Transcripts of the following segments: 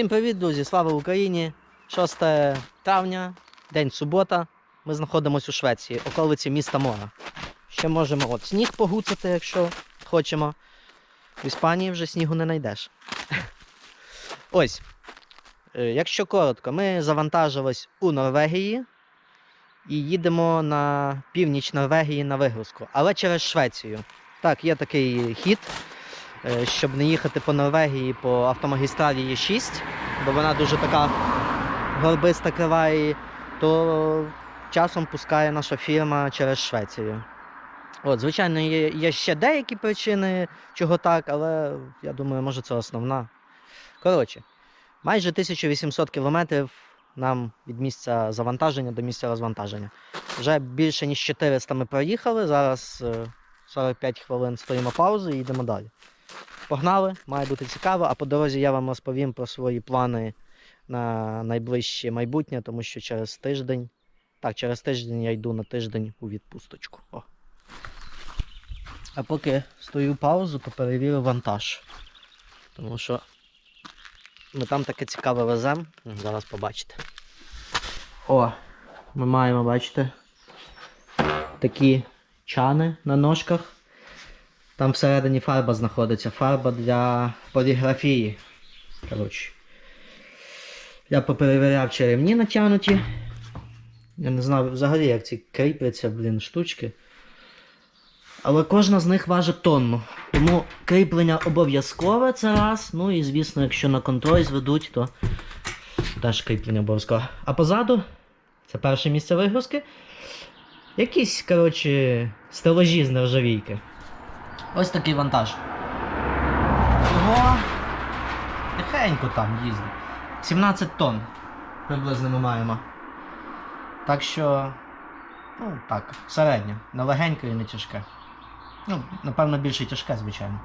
Всім привіт, друзі! Слава Україні! 6 травня, день субота. Ми знаходимося у Швеції, околиці міста Мора. Ще можемо от сніг погуцати, якщо хочемо. В Іспанії вже снігу не знайдеш. Ось. Е, Якщо коротко, ми завантажились у Норвегії і їдемо на північ Норвегії на вигрузку, але через Швецію. Так, є такий хід, щоб не їхати по Норвегії по автомагістралі Є6, бо вона дуже така горбиста крива, і то часом пускає наша фірма через Швецію. От, звичайно, є, є ще деякі причини, чого так, але я думаю, може це основна. Коротше, майже 1800 кілометрів нам від місця завантаження до місця розвантаження. Вже більше ніж 400 ми проїхали. Зараз е, 45 хвилин стоїмо паузу і йдемо далі. Погнали, має бути цікаво, а по дорозі я вам розповім про свої плани на найближче майбутнє, тому що через тиждень. Так, через тиждень я йду на тиждень у відпусточку. О. А поки стою паузу, то перевірю вантаж. Тому що ми там таке цікаве веземо. Зараз побачите. О, ми маємо, бачите, такі чани на ножках. Там всередині фарба знаходиться. Фарба для поліграфії. Коротше. Я поперевіряв, чи ремні натягнуті. Я не знаю взагалі, як ці кріпляться, блін, штучки. Але кожна з них важить тонну. Тому кріплення обов'язкове це раз. Ну і звісно, якщо на контроль зведуть, то теж кріплення обов'язкове. А позаду, це перше місце вигрузки. Якісь, коротше, стелажі з нержавійки. Ось такий вантаж. Ого! Тихенько там їздить. 17 тонн приблизно ми маємо. Так що, ну так, середньо. Не легеньке і не тяжке. Ну, напевно, більше тяжке, звичайно.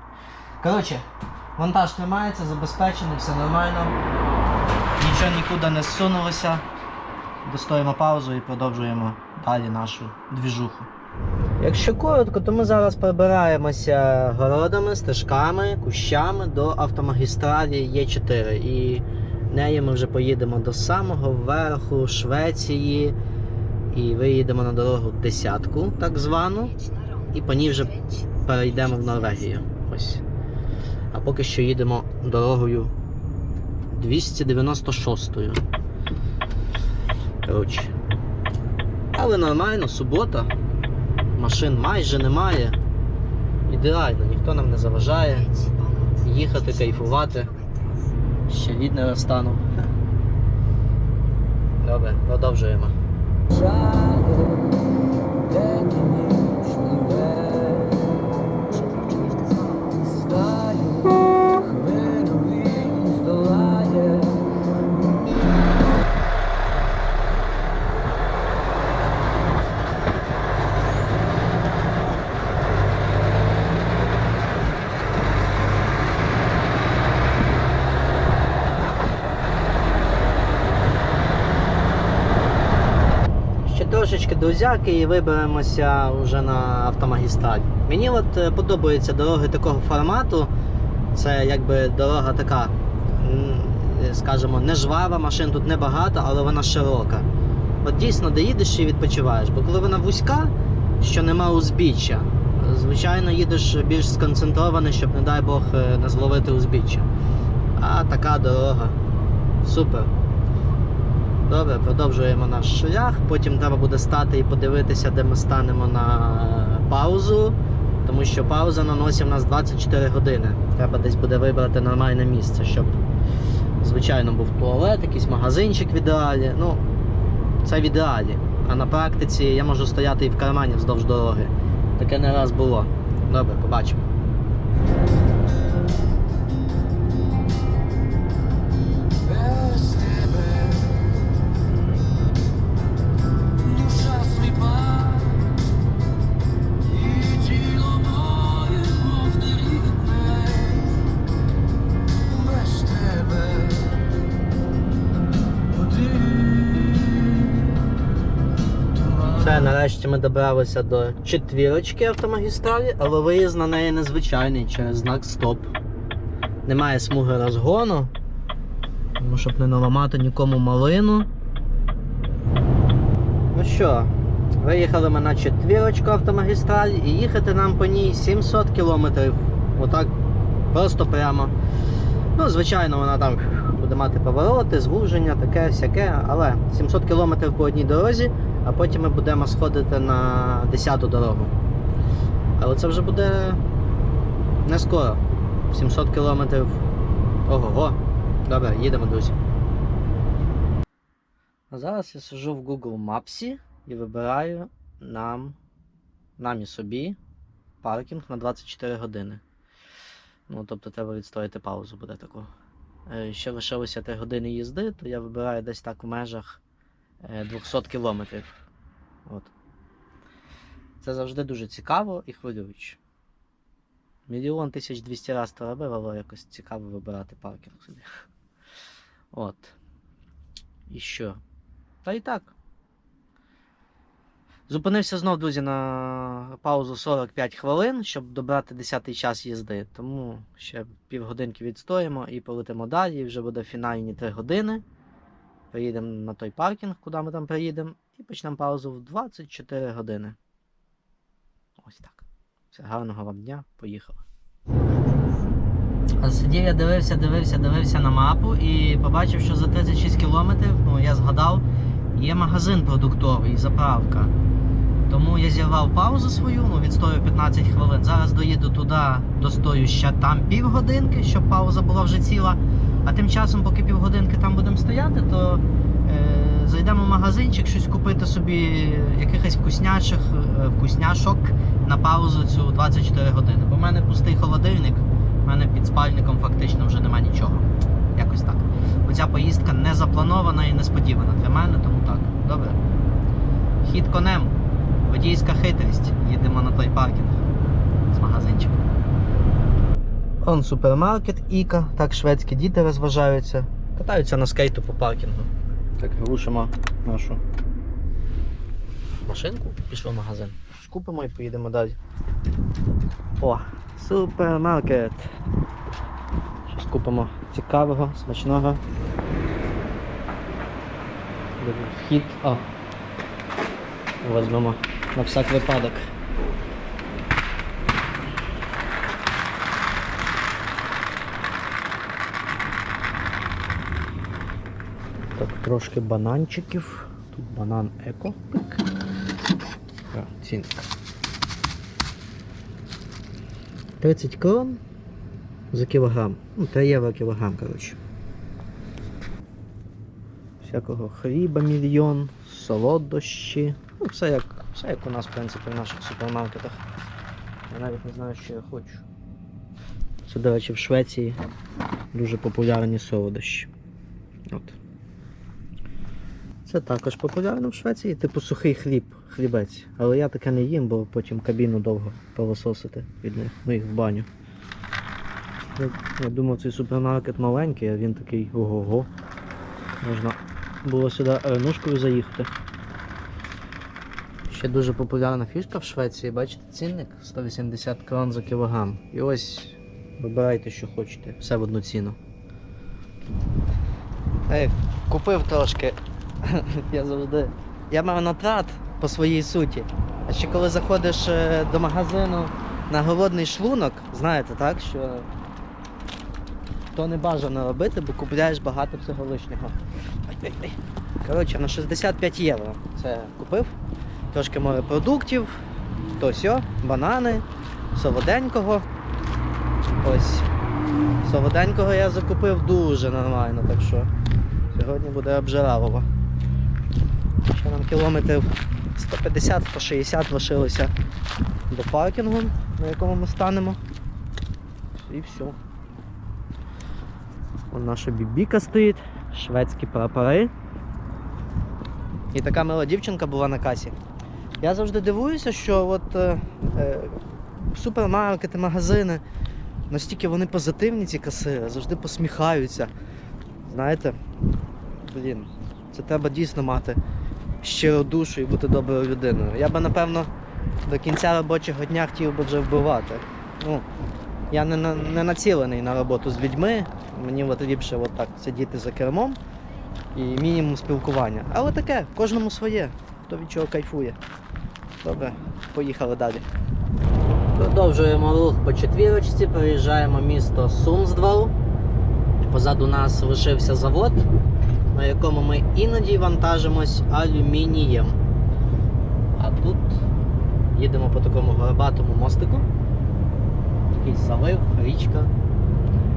Коротше, вантаж тримається, забезпечений, все нормально. Нічого нікуди не зсунулося. Достоїмо паузу і продовжуємо далі нашу двіжуху. Якщо коротко, то ми зараз прибираємося городами, стежками, кущами до автомагістралі Є4. І нею ми вже поїдемо до самого верху Швеції. І виїдемо на дорогу десятку, так звану. І по ній вже перейдемо в Норвегію. Ось. А поки що їдемо дорогою 296-ю. Коротше. Але нормально, субота. Машин майже немає. Ідеально, ніхто нам не заважає. Їхати, кайфувати. Ще від не розстану. Добре, продовжуємо. Ще трошечки друзяки і виберемося вже на автомагістраль. Мені от е, подобаються дороги такого формату. Це якби дорога така, скажімо, не жвава, машин тут небагато, але вона широка. От дійсно, де їдеш і відпочиваєш. Бо коли вона вузька, що нема узбіччя, звичайно, їдеш більш сконцентрований, щоб, не дай Бог, е, не зловити узбіччя. А така дорога. Супер. Добре, продовжуємо наш шлях. Потім треба буде стати і подивитися, де ми станемо на е, паузу. Тому що пауза на носі в нас 24 години. Треба десь буде вибрати нормальне місце, щоб, звичайно, був туалет, якийсь магазинчик в ідеалі. Ну, це в ідеалі. А на практиці я можу стояти і в кармані вздовж дороги. Таке не раз було. Добре, побачимо. Нарешті ми добралися до четвірочки автомагістралі, але виїзд на неї незвичайний через знак стоп. Немає смуги розгону. Ну, щоб не наламати нікому малину. Ну що, виїхали ми на четвірочку автомагістраль і їхати нам по ній 700 кілометрів. Отак просто прямо. Ну, звичайно, вона там буде мати повороти, звуження, таке, всяке, але 700 кілометрів по одній дорозі, а потім ми будемо сходити на 10-ту дорогу. Але це вже буде не скоро. 700 кілометрів. Ого-го. Добре, їдемо, друзі. А зараз я сижу в Google Maps і вибираю нам, нам і собі паркінг на 24 години. Ну, тобто треба відстояти паузу, буде таку. Е, Ще лишилося 3 години їзди, то я вибираю десь так в межах 200 кілометрів. От. Це завжди дуже цікаво і хвилююче. Мільйон 1200 раз то робив, але якось цікаво вибирати паркінг собі. От. І що? Та і так. Зупинився знов, друзі, на паузу 45 хвилин, щоб добрати 10-й час їзди. Тому ще півгодинки відстоїмо і полетимо далі. Вже буде фінальні 3 години. Приїдемо на той паркінг, куди ми там приїдемо, і почнемо паузу в 24 години. Ось так. Все, гарного вам дня, поїхали. Сидів я дивився, дивився, дивився на мапу і побачив, що за 36 кілометрів, ну я згадав, є магазин продуктовий, заправка. Тому я зірвав паузу свою, ну відстою 15 хвилин. Зараз доїду туди, достою ще там півгодинки, щоб пауза була вже ціла. А тим часом, поки півгодинки там будемо стояти, то е, зайдемо в магазинчик, щось купити собі якихось вкуснячих, е, вкусняшок на паузу цю 24 години. Бо в мене пустий холодильник, в мене під спальником фактично вже нема нічого. Якось так. Оця поїздка не запланована і несподівана для мене, тому так. Добре. Хід конем. Водійська хитрість. Їдемо на той паркінг з магазинчиком. Он супермаркет, Іка, так шведські діти розважаються. Катаються на скейту по паркінгу. Так, рушимо нашу машинку, пішли в магазин. Купимо і поїдемо далі. О, супермаркет. Щось купимо цікавого, смачного. Вхід. О. Возьмемо на всяк випадок. Так, трошки бананчиків. Тут банан еко. Цінник. 30 крон за кілограм. Ну, 3 євро кілограм, коротше. Всякого хліба мільйон, солодощі. Ну, все як, все як у нас, в принципі, в наших супермаркетах. Я навіть не знаю, що я хочу. Це, до речі, в Швеції дуже популярні солодощі. От. Це також популярно в Швеції, типу сухий хліб, хлібець. Але я таке не їм, бо потім кабіну довго пилососити від них, ну їх в баню. Я, я думав, цей супермаркет маленький, а він такий ого-го. Можна було сюди ренушкою заїхати. Ще дуже популярна фішка в Швеції, бачите, цінник 180 крон за кілограм. І ось вибирайте, що хочете, все в одну ціну. Ей, купив трошки. Я завжди. Я марнотрат по своїй суті. А ще коли заходиш е, до магазину на голодний шлунок, знаєте, так, що то не бажано робити, бо купляєш багато всього лишнього. Коротше, на 65 євро це купив. Трошки морепродуктів, то сьо, банани, солоденького. Ось. Солоденького я закупив дуже нормально, так що сьогодні буде обжиравово. Ще нам кілометрів 150-160 лишилося до паркінгу, на якому ми станемо. І все. Вон наша бібіка стоїть, шведські прапори. І така мила дівчинка була на касі. Я завжди дивуюся, що от е, е, супермаркети, магазини, настільки вони позитивні, ці касири, завжди посміхаються. Знаєте, блін, це треба дійсно мати щиру душу і бути доброю людиною. Я би, напевно, до кінця робочого дня хотів би вже вбивати. Ну, Я не, на- не націлений на роботу з людьми. Мені от ліпше от сидіти за кермом і мінімум спілкування. Але таке, кожному своє, хто від чого кайфує. Добре, поїхали далі. Продовжуємо рух по четвірочці, переїжджаємо місто Сумсдвал. Позаду нас лишився завод, на якому ми іноді вантажимось алюмінієм. А тут їдемо по такому горбатому мостику. Такий залив, річка.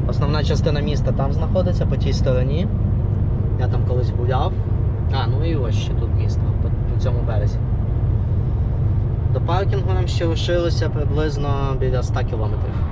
Основна частина міста там знаходиться, по тій стороні. Я там колись гуляв. А, ну і ось ще тут місто, по цьому березі. До паркінгу нам ще лишилося приблизно біля 100 кілометрів.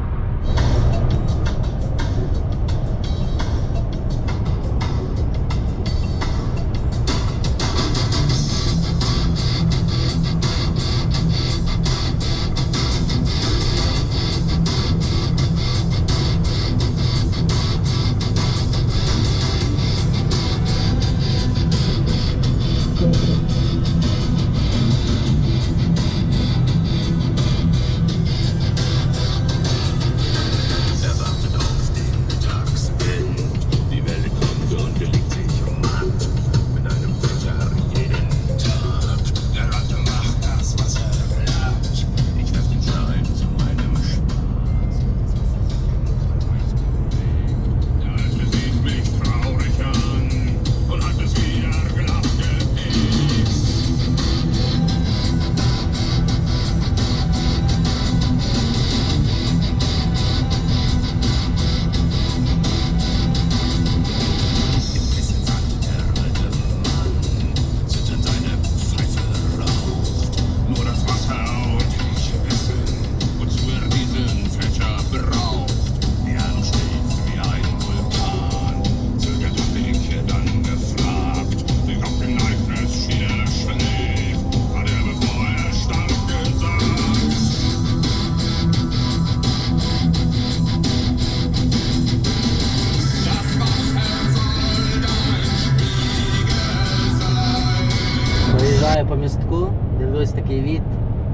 Проїжджаю по містку, дивлюсь такий від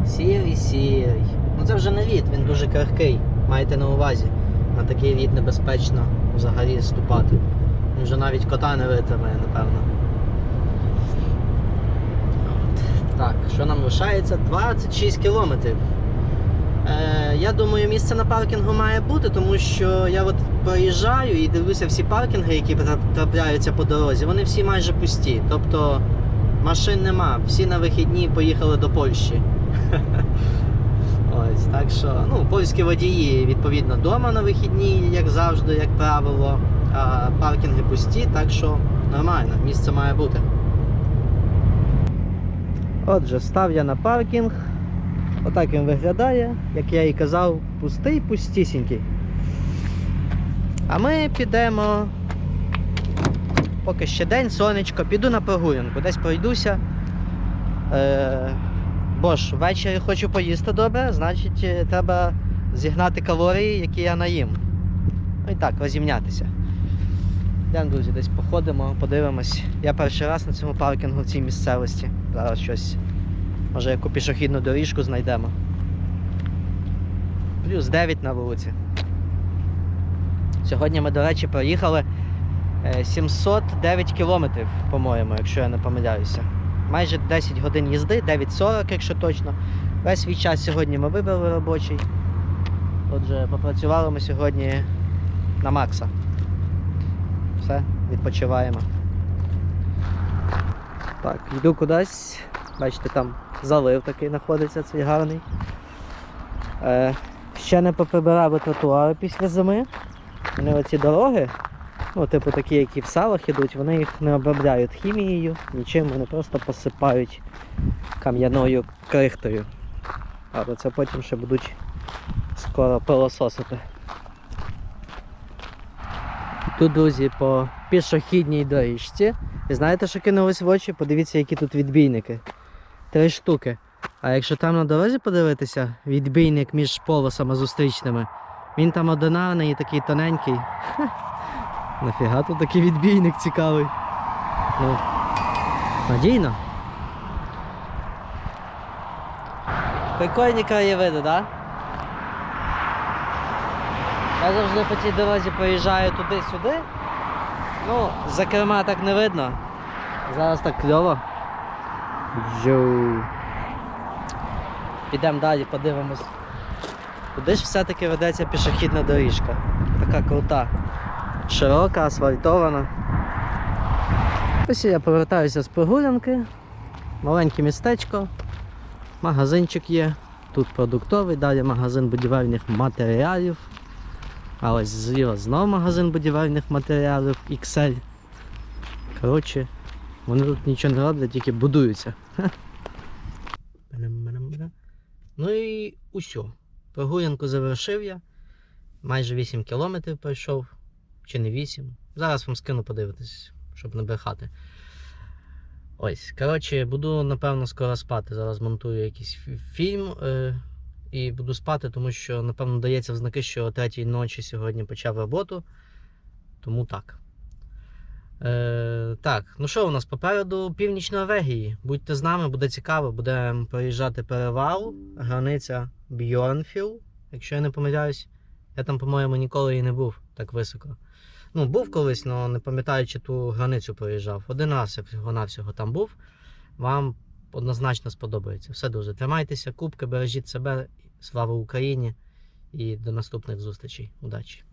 сірий сірий. Ну це вже не від, він дуже крихкий. Майте на увазі. На такий від небезпечно взагалі ступати. Він вже навіть кота не витримає, напевно. От. Так, що нам лишається? 26 кілометрів. Е, я думаю, місце на паркінгу має бути, тому що я от проїжджаю і дивлюся всі паркінги, які трапляються по дорозі, вони всі майже пусті. Тобто машин нема, всі на вихідні поїхали до Польщі. Ось, так що, ну, польські водії, відповідно, вдома на вихідні, як завжди, як правило, а паркінги пусті, так що нормально, місце має бути. Отже, став я на паркінг. Отак він виглядає, як я і казав, пустий, пустісінький. А ми підемо. Поки ще день, сонечко, піду на прогулянку, десь пройдуся. Е, бо ж, ввечері хочу поїсти добре, значить е, треба зігнати калорії, які я наїм. Ну і так, розімнятися. Йдемо, друзі, десь походимо, подивимось. Я перший раз на цьому паркінгу в цій місцевості. Зараз щось. Може яку пішохідну доріжку знайдемо. Плюс 9 на вулиці. Сьогодні ми, до речі, проїхали 709 кілометрів, по-моєму, якщо я не помиляюся. Майже 10 годин їзди, 9.40, якщо точно. Весь свій час сьогодні ми вибрали робочий. Отже, попрацювали ми сьогодні на Макса. Все, відпочиваємо. Так, йду кудись. Бачите, там залив такий знаходиться, цей гарний. Е, ще не поприбирали тротуари після зими. Вони оці дороги, ну, типу такі, які в селах ідуть, вони їх не обробляють хімією, нічим, вони просто посипають кам'яною крихтою. Але це потім ще будуть скоро пилососити. Тут, друзі, по пішохідній доріжці. І знаєте, що кинулось в очі? Подивіться, які тут відбійники. Три штуки. А якщо там на дорозі подивитися, відбійник між полосами зустрічними, він там одинарний і такий тоненький. Нафіга тут такий відбійник цікавий. Ну, надійно. Прикольні краєвиди, так? Да? Я завжди по цій дорозі проїжджаю туди-сюди. Ну, за керма так не видно. Зараз так кльово. Йоу. Підемо далі, подивимось. Куди ж все-таки ведеться пішохідна доріжка? Така крута. Широка, асфальтована. Ось я повертаюся з прогулянки. Маленьке містечко. Магазинчик є. Тут продуктовий, далі магазин будівельних матеріалів. А ось зліва знов магазин будівельних матеріалів XL. Коротше, вони тут нічого не роблять, тільки будуються. Ну і усьо. Прогулянку завершив я. Майже 8 кілометрів пройшов. Чи не 8. Зараз вам скину подивитись, щоб не брехати. Ось, коротше, буду напевно скоро спати. Зараз монтую якийсь фільм е, і буду спати, тому що, напевно, дається в знаки, що о третій ночі сьогодні почав роботу. Тому так. Е, так, ну що у нас попереду північ Норвегії. Будьте з нами, буде цікаво. Будемо проїжджати перевал, границя Бьорнфіл, якщо я не помиляюсь. Я там, по-моєму, ніколи і не був так високо. Ну, був колись, але не пам'ятаю, чи ту границю проїжджав. Один раз вона всього-навсього там був. Вам однозначно сподобається. Все дуже. Тримайтеся, кубки, бережіть себе. Слава Україні і до наступних зустрічей. Удачі!